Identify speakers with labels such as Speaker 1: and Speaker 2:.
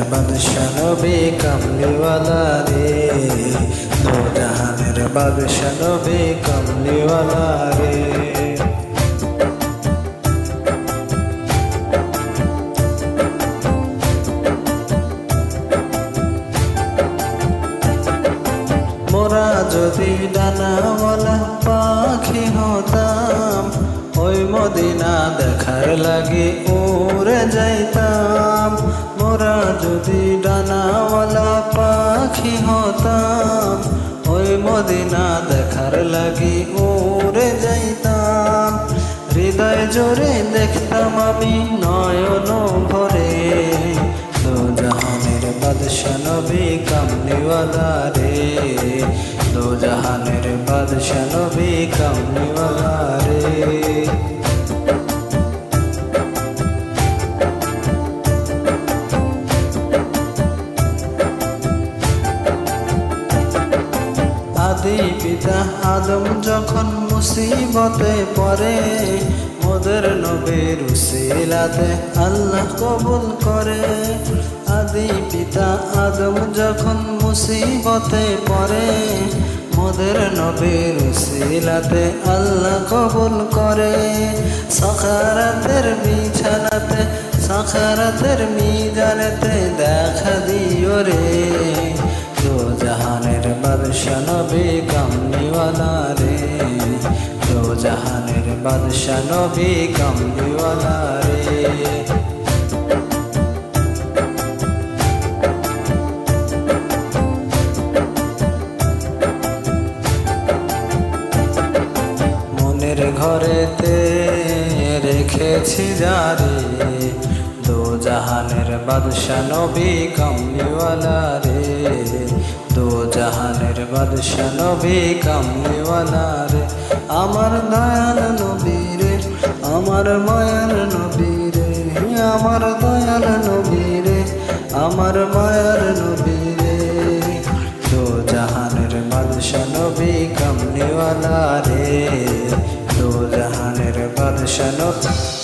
Speaker 1: জাহানের বাদশা নবী কামলিওয়ালা রে। জাহানের বাদশা নবী কামলিওয়ালা রে। যদি ডানাওয়ালা পাখি হতাম, ওই মদিনা দেখার লাগে উড়ে যাইতাম। যদি ডানাওয়ালা পাখি হতাম, ওই মদিনা দেখার লাগি উড়ে যাইতাম। হৃদয় জোরে দেখতাম আমি নয়ন ভরে। দো জাহানের বাদশা নবী কামলিওয়ালা রে দো জাহানের বাদশা নবী কামলিওয়ালা রে আদি পিতা আদম যখন মুসিবতে পড়ে, মোদের নবীর উসিলাতে আল্লাহ কবুল করে। আদি পিতা আদম যখন মুসিবতে পড়ে, মোদের নবীর উসিলাতে আল্লাহ কবুল করে। সখারাতের বিছানাতে, সখারাতের মিজানেতে দেখা দিও রে। জাহানের বাদশা নবী কামলিওয়ালা রে। দো জাহানের বাদশা নবী কামলিওয়ালা রে। মনের ঘরেতে রেখেছি যারে দো জাহানের বাদশা নবী কামলিওয়ালা রে। বাদশা নবী রে। আমার দয়াল নবী রে, আমার মায়ার নবী রে। আমার দয়াল নবী রে, আমার মায়ার নবী রে। দো জাহানের বাদশা নবী কামলিওয়ালা রে দো জাহানের বাদশা নবী